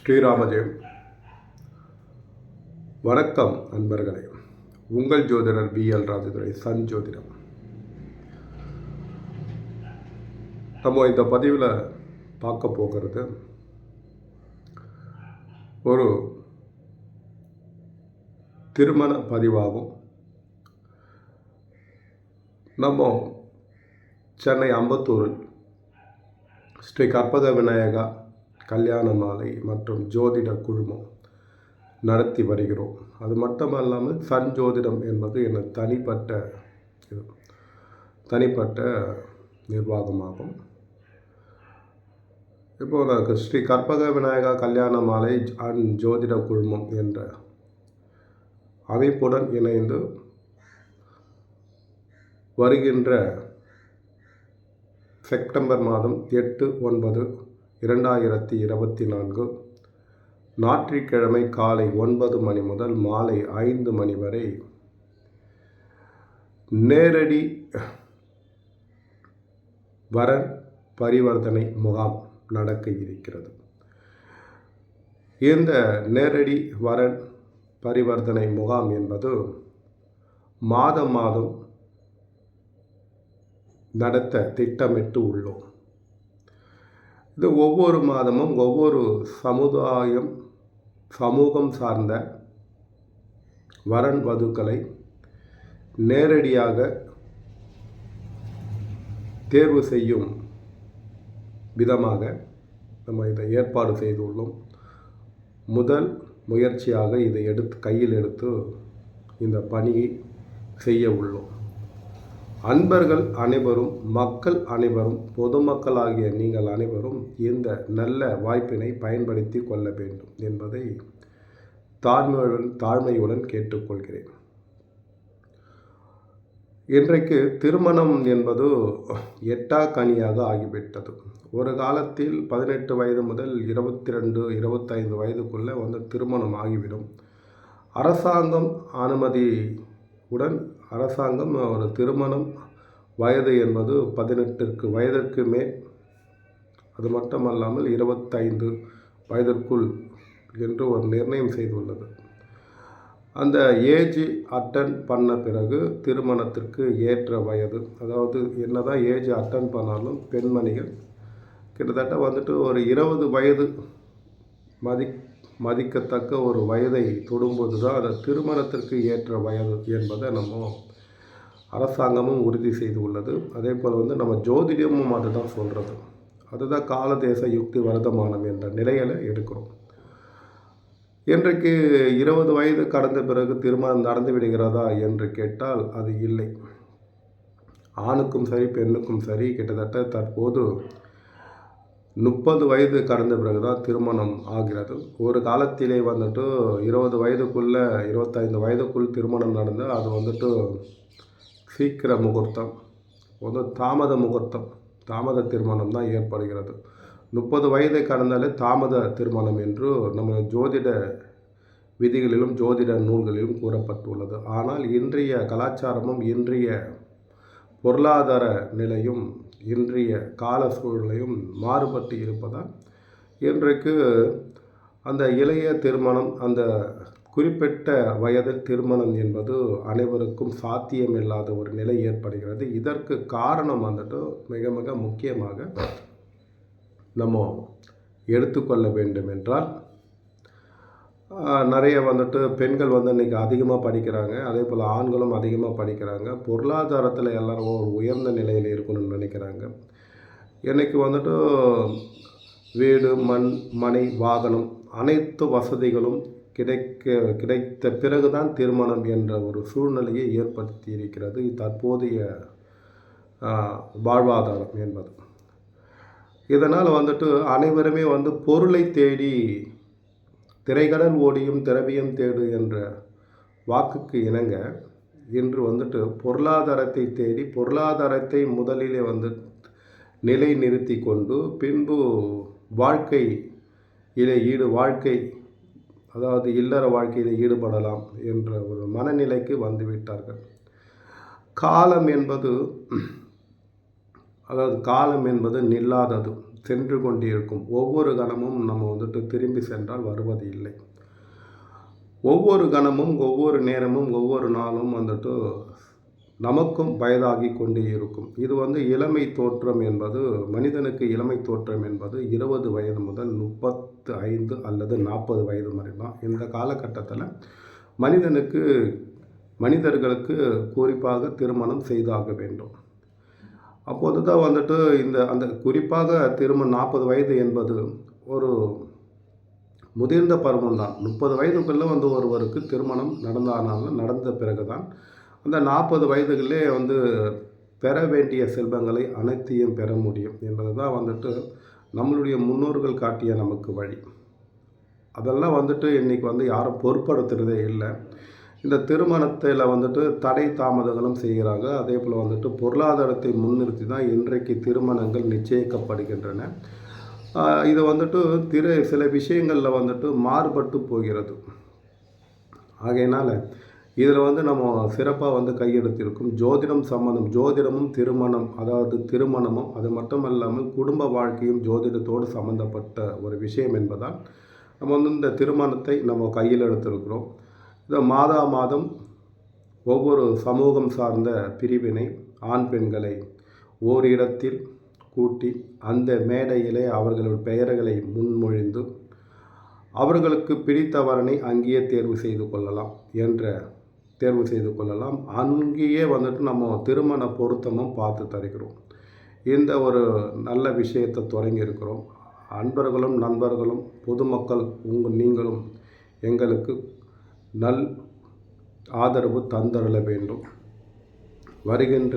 ஸ்ரீராமஜெயம். வணக்கம் நண்பர்களே. உங்கள் ஜோதிடர் பி. எல். ராஜதுரை சன் ஜோதிடம். நம்ம இந்த பதிவில் பார்க்க போகிறது ஒரு திருமண பதிவாகும். நம்ம சென்னை அம்பத்தூரில் ஸ்ரீ கற்பக விநாயகா கல்யாண மாலை மற்றும் ஜோதிட குழுமம் நடத்தி வருகிறோம். அது மட்டுமல்லாமல் சன் ஜோதிடம் என்பது எனது தனிப்பட்ட இது தனிப்பட்ட நிர்வாகமாகும். இப்போ எனக்கு ஸ்ரீ கற்பக விநாயகா கல்யாண மாலை அண்ட் ஜோதிட குழுமம் என்ற அமைப்புடன் இணைந்து வருகின்ற செப்டம்பர் மாதம் எட்டு ஒன்பது இரண்டாயிரத்தி இருபத்தி நான்கு ஞாயிற்றுக்கிழமை காலை ஒன்பது மணி முதல் மாலை ஐந்து மணி வரை நேரடி வரன் பரிவர்த்தனை முகாம் நடக்க இருக்கிறது. இந்த நேரடி வரன் பரிவர்த்தனை முகாம் என்பது மாதம் மாதம் நடத்த திட்டமிட்டு உள்ளோம். இது ஒவ்வொரு மாதமும் ஒவ்வொரு சமுதாயம் சமூகம் சார்ந்த வரன் வதுக்களை நேரடியாக தேர்வு செய்யும் விதமாக நம்ம இதை ஏற்பாடு செய்துள்ளோம். முதல் முயற்சியாக இதை எடுத்து கையில் எடுத்து இந்த பணியை செய்ய உள்ளோம். அன்பர்கள் அனைவரும் மக்கள் அனைவரும் பொதுமக்களாகிய நீங்கள் அனைவரும் இந்த நல்ல வாய்ப்பினை பயன்படுத்தி கொள்ள வேண்டும் என்பதை தாழ்மையுடன் தாழ்மையுடன் கேட்டுக்கொள்கிறேன். இன்றைக்கு திருமணம் என்பது எட்டா கனியாக ஆகிவிட்டது. ஒரு காலத்தில் பதினெட்டு வயது முதல் இருபத்தி ரெண்டு இருபத்தைந்து வயதுக்குள்ளே வந்து திருமணம் ஆகிவிடும். அரசாங்கம் அனுமதி உடன் அரசாங்கம் ஒரு திருமணம் வயது என்பது பதினெட்டிற்கு வயதிற்கு மேல். அது மட்டுமல்லாமல் இருபத்தைந்து வயதிற்குள் என்று ஒரு நிர்ணயம் செய்துள்ளது. அந்த ஏஜ் அட்டன் பண்ண பிறகு திருமணத்திற்கு ஏற்ற வயது. அதாவது என்னதான் ஏஜ் அட்டன் பண்ணாலும் பெண்மணிகள் கிட்டத்தட்ட வந்துட்டு ஒரு இருபது வயது மதி மதிக்கத்தக்க ஒரு வயதை தொடும்போது தான் அந்த திருமணத்திற்கு ஏற்ற வயது என்பதை நம்ம அரசாங்கமும் உறுதி செய்து உள்ளது. அதே போல் வந்து நம்ம ஜோதிடமும் அதுதான் சொல்கிறது அதுதான் கால தேச யுக்தி வருதமானம் என்ற நிலையில் எடுக்கிறோம். இன்றைக்கு இருபது வயது கடந்த பிறகு திருமணம் நடந்து விடுகிறதா என்று கேட்டால் அது இல்லை. ஆணுக்கும் சரி பெண்ணுக்கும் சரி கிட்டத்தட்ட தற்போது முப்பது வயது கடந்த பிறகு தான் திருமணம் ஆகிறது. ஒரு காலத்திலே வந்துட்டு இருபது வயதுக்குள்ளே இருபத்தைந்து வயதுக்குள் திருமணம் நடந்து அது வந்துட்டு சீக்கிர முகூர்த்தம் வந்து தாமத முகூர்த்தம் தாமத திருமணம் தான் ஏற்படுகிறது. முப்பது வயதை கடந்தாலே தாமத திருமணம் என்று நம்ம ஜோதிட விதிகளிலும் ஜோதிட நூல்களிலும் கூறப்பட்டுள்ளது. ஆனால் இன்றைய கலாச்சாரமும் இன்றைய பொருளாதார நிலையும் இன்றைய கால சூழ்நிலையும் மாறுபட்டு இருப்பதால் இன்றைக்கு அந்த இளைய திருமணம் அந்த குறிப்பிட்ட வயதில் திருமணம் என்பது அனைவருக்கும் சாத்தியமில்லாத ஒரு நிலை ஏற்படுகிறது. இதற்கு காரணம் வந்துட்டு மிக மிக முக்கியமாக நம்ம எடுத்துக்கொள்ள வேண்டும் என்றால் நிறைய வந்துட்டு பெண்கள் வந்து இன்றைக்கி அதிகமாக படிக்கிறாங்க. அதே போல் ஆண்களும் அதிகமாக படிக்கிறாங்க. பொருளாதாரத்தில் எல்லோரும் ஒரு உயர்ந்த நிலையில் இருக்கணும்னு நினைக்கிறாங்க. இன்றைக்கி வந்துட்டு வீடு மண் மனை வாகனம் அனைத்து வசதிகளும் கிடைக்க கிடைத்த பிறகு தான் திருமணம் என்ற ஒரு சூழ்நிலையை ஏற்படுத்தி இருக்கிறது. தற்போதைய வாழ்வாதாரம் என்பது. இதனால் வந்துட்டு அனைவருமே வந்து பொருளை தேடி திரைக்கடல் ஓடியும் திரவியம் தேடு என்ற வாக்குக்கு இணங்க இன்று வந்துட்டு பொருளாதாரத்தை தேடி பொருளாதாரத்தை முதலிலே வந்து நிலை நிறுத்தி கொண்டு பின்பு வாழ்க்கை இதை ஈடு வாழ்க்கை அதாவது இல்லற வாழ்க்கையில் ஈடுபடலாம் என்ற ஒரு மனநிலைக்கு வந்துவிட்டார்கள் காலம் என்பது அதாவது காலம் என்பது நில்லாதது. சென்று கொண்டிருக்கும் ஒவ்வொரு கணமும் நம்ம வந்துட்டு திரும்பி சென்றால் வருவது இல்லை. ஒவ்வொரு கணமும் ஒவ்வொரு நேரமும் ஒவ்வொரு நாளும் வந்துட்டு நமக்கும் வயதாகி கொண்டே இருக்கும். இது வந்து இளமை தோற்றம் என்பது மனிதனுக்கு இளமை தோற்றம் என்பது இருபது வயது முதல் முப்பத்து ஐந்து அல்லது நாற்பது வயது வரை தான் இந்த காலகட்டத்தில் மனிதனுக்கு மனிதர்களுக்கு குறிப்பாக திருமணம் செய்தாக வேண்டும். அப்போது தான் வந்துட்டு இந்த அந்த குறிப்பாக திருமணம் நாற்பது வயது என்பது ஒரு முதிர்ந்த பருவம் தான் முப்பது வயதுக்குள்ளே வந்து ஒருவருக்கு திருமணம் நடந்தானாலும் நடந்த பிறகு தான் அந்த நாற்பது வயதுகளே வந்து பெற வேண்டிய செல்வங்களை அனைத்தையும் பெற முடியும் என்பது தான் வந்துட்டு நம்மளுடைய முன்னோர்கள் காட்டிய நமக்கு வழி. அதெல்லாம் வந்துட்டு இன்றைக்கி வந்து யாரும் பொருட்படுத்துகிறதே இல்லை. இந்த திருமணத்தில் வந்துட்டு தடை தாமதங்களும் செய்கிறாங்க. அதே போல் வந்துட்டு பொருளாதாரத்தை முன்னிறுத்தி தான் இன்றைக்கு திருமணங்கள் நிச்சயிக்கப்படுகின்றன. இது வந்துட்டு திரு சில விஷயங்களில் வந்துட்டு மாறுபட்டு போகிறது. ஆகையினால் இதில் வந்து நம்ம சிறப்பாக வந்து கையெழுத்திருக்கும். ஜோதிடம் சம்மந்தம் ஜோதிடமும் திருமணம் அதாவது திருமணமும் அது மட்டும் இல்லாமல் குடும்ப வாழ்க்கையும் ஜோதிடத்தோடு சம்மந்தப்பட்ட ஒரு விஷயம் என்பதால் நம்ம வந்து இந்த திருமணத்தை நம்ம கையில் எடுத்திருக்கிறோம். இந்த மாதா மாதம் ஒவ்வொரு சமூகம் சார்ந்த பிரிவினை ஆண் பெண்களை ஓரிடத்தில் கூட்டி அந்த மேடையிலே அவர்களுடைய பெயர்களை முன்மொழிந்து அவர்களுக்கு பிடித்தவரனை அங்கேயே தேர்வு செய்து கொள்ளலாம் என்ற தேர்வு செய்து கொள்ளலாம். அங்கேயே வந்துட்டு நம்ம திருமண பொருத்தமும் பார்த்து தருகிறோம். இந்த ஒரு நல்ல விஷயத்தை தொடங்கி இருக்கிறோம் அன்பர்களும் நண்பர்களும் பொதுமக்கள் உங்கள் நீங்களும் எங்களுக்கு நல் ஆதரவு தந்தருள வேண்டும். வருகின்ற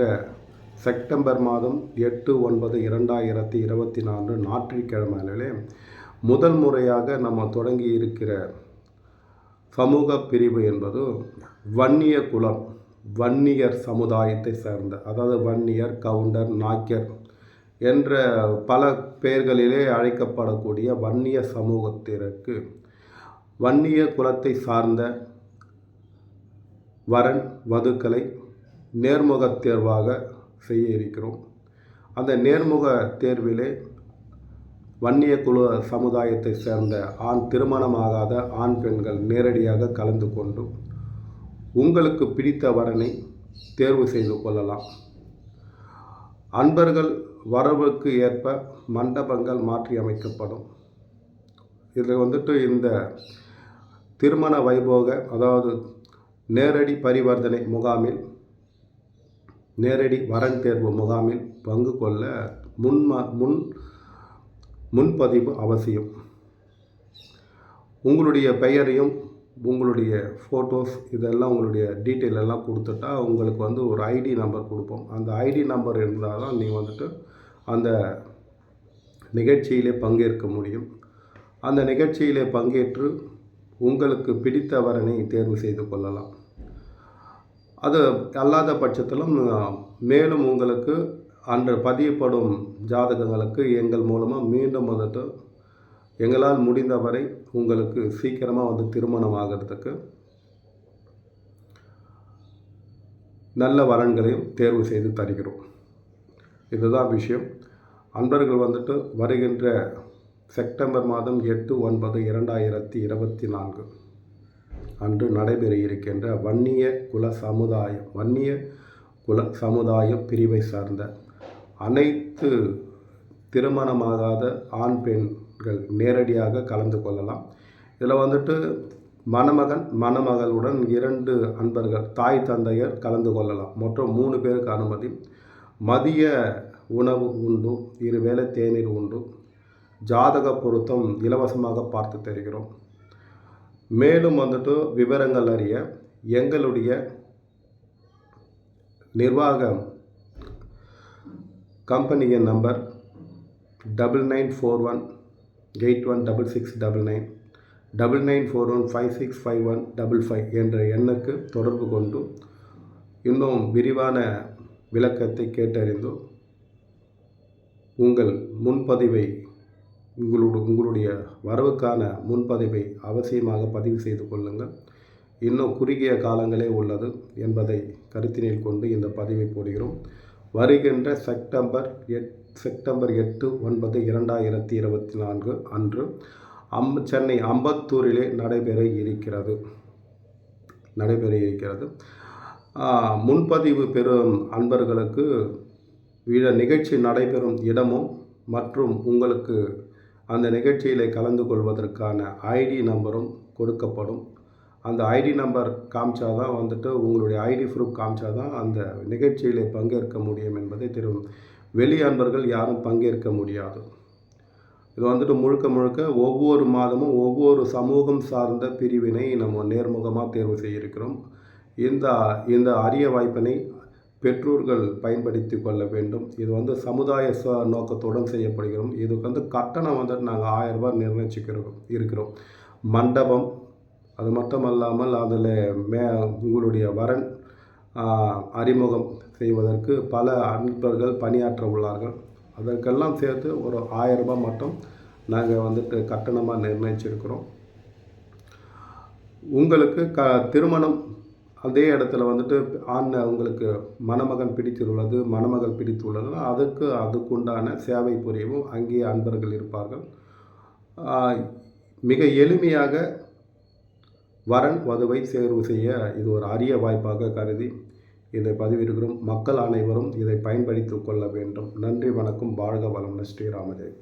செப்டம்பர் மாதம் எட்டு ஒன்பது இரண்டாயிரத்தி இருபத்தி நான்கு ஞாயிற்றுக்கிழமைகளிலே முதல் முறையாக நம்ம தொடங்கி இருக்கிற சமூக பிரிவு என்பது வன்னிய குலம் வன்னியர் சமுதாயத்தை சேர்ந்த அதாவது வன்னியர் கவுண்டர் நாக்கியர் என்ற பல பெயர்களிலே அழைக்கப்படக்கூடிய வன்னிய சமூகத்திற்கு வன்னிய குலத்தை சார்ந்த வரன் வதுக்களை நேர்முக தேர்வாக செய்ய இருக்கிறோம் அந்த நேர்முக தேர்விலே வன்னிய குழு சமுதாயத்தை சேர்ந்த ஆண் திருமணமாகாத ஆண் பெண்கள் நேரடியாக கலந்து கொண்டு உங்களுக்கு பிடித்த வரனை தேர்வு செய்து கொள்ளலாம். அன்பர்கள் வரவுக்கு ஏற்ப மண்டபங்கள் மாற்றி அமைக்கப்படும் இதில் வந்துட்டு இந்த திருமண வைபோக அதாவது நேரடி பரிவர்த்தனை முகாமில் நேரடி வரன் தேர்வு முகாமில் பங்கு கொள்ள முன் முன் முன்பதிவு அவசியம். உங்களுடைய பெயரையும் உங்களுடைய ஃபோட்டோஸ் இதெல்லாம் உங்களுடைய டீட்டெயில் எல்லாம் கொடுத்துட்டா உங்களுக்கு வந்து ஒரு ஐடி நம்பர் கொடுப்போம். அந்த ஐடி நம்பர் இருந்தால் தான் நீங்கள் வந்துட்டு அந்த நிகழ்ச்சியிலே பங்கேற்க முடியும். அந்த நிகழ்ச்சியிலே பங்கேற்று உங்களுக்கு பிடித்தவரனை தேர்வு செய்து கொள்ளலாம். அது அல்லாத பட்சத்திலும் மேலும் உங்களுக்கு அன்று பதியப்படும் ஜாதகங்களுக்கு எங்கள் மூலமாக மீண்டும் வந்துட்டு எங்களால் முடிந்தவரை உங்களுக்கு சீக்கிரமாக வந்து திருமணம் ஆகிறதுக்கு நல்ல வரன்களையும் தேர்வு செய்து தருகிறோம். இதுதான் விஷயம். அன்பர்கள் வந்துட்டு வருகின்ற செப்டம்பர் மாதம் எட்டு ஒன்பது இரண்டாயிரத்தி இருபத்தி நான்கு. அன்று நடைபெற இருக்கின்ற வன்னிய குல சமுதாயம் வன்னிய குல சமுதாய பிரிவை சார்ந்த அனைத்து திருமணமாகாத ஆண் பெண்கள் நேரடியாக கலந்து கொள்ளலாம். இதில் வந்துட்டு மணமகன் மணமகளுடன் இரண்டு அன்பர்கள் தாய் தந்தையர் கலந்து கொள்ளலாம். மொத்தம் மூணு பேருக்கு அனுமதி. மதிய உணவு உண்டு இருவேளை தேநீர் உண்டு. ஜாதக பொருத்தம் இலவசமாக பார்த்து தருகிறோம். மேலும் வந்துட்டு விவரங்கள் அறிய எங்களுடைய நிர்வாகம் கம்பெனியின் number double nine four one eight one double six double nine double nine four one five six five one double five என்ற எண்ணுக்கு தொடர்பு கொண்டு இன்னும் விரிவான விளக்கத்தை கேட்டறிந்து உங்கள் முன்பதிவை உங்களோட உங்களுடைய வரவுக்கான முன்பதிவை அவசியமாக பதிவு செய்து கொள்ளுங்கள். இன்னும் குறுகிய காலங்களே உள்ளது என்பதை கருத்தினில் கொண்டு இந்த பதிவை போடுகிறோம். வருகின்ற செப்டம்பர் எட் செப்டம்பர் எட்டு ஒன்பது இரண்டாயிரத்தி இருபத்தி நான்கு அன்று அம் சென்னை அம்பத்தூரிலே நடைபெற இருக்கிறது. நடைபெற இருக்கிறது. முன்பதிவு பெறும் அன்பர்களுக்கு விழ நிகழ்ச்சி நடைபெறும் இடமும் மற்றும் உங்களுக்கு அந்த நிகழ்ச்சியில் கலந்து கொள்வதற்கான ஐடி நம்பரும் கொடுக்கப்படும். அந்த ஐடி நம்பர் காமிச்சா தான் வந்துட்டு உங்களுடைய ஐடி ப்ரூஃப் காமிச்சா தான் அந்த நிகழ்ச்சியில் பங்கேற்க முடியும் என்பதை தெரியும். வெளி அன்பர்கள் யாரும் பங்கேற்க முடியாது. இது வந்துட்டு முழுக்க முழுக்க ஒவ்வொரு மாதமும் ஒவ்வொரு சமூகம் சார்ந்த பிரிவினை நம்ம நேர்முகமாக தேர்வு செய்திருக்கிறோம். இந்த இந்த அரிய வாய்ப்பினை பெற்றோர்கள் பயன்படுத்தி கொள்ள வேண்டும். இது வந்து சமுதாய ச நோக்கத்துடன் செய்யப்படுகிறோம். இதுக்கு வந்து கட்டணம் வந்துட்டு நாங்கள் ஆயிரம் ரூபாய் நிர்ணயிச்சுக்கிறோம் இருக்கிறோம். மண்டபம் அது மட்டும் அல்லாமல் அதில் மே உங்களுடைய வரன் அறிமுகம் செய்வதற்கு பல அன்பர்கள் பணியாற்ற உள்ளார்கள். அதற்கெல்லாம் சேர்த்து ஒரு ஆயிரம் ரூபாய் மட்டும் நாங்கள் வந்துட்டு கட்டணமாக நிர்ணயிச்சிருக்கிறோம். உங்களுக்கு க திருமணம் அதே இடத்துல வந்துட்டு ஆண் உங்களுக்கு மணமகன் பிடித்துள்ளது மணமகள் பிடித்துள்ளது அதுக்கு அதுக்குண்டான சேவை புரியவும் அங்கே அன்பர்கள் இருப்பார்கள். மிக எளிமையாக வரன் வதுவை தேர்வு செய்ய இது ஒரு அரிய வாய்ப்பாக கருதி இதை பதிவிடுகிறோம். மக்கள் அனைவரும் இதை பயன்படுத்திக் கொள்ள வேண்டும். நன்றி வணக்கம். வாழ்க வளம் ஸ்ரீராமதேவ்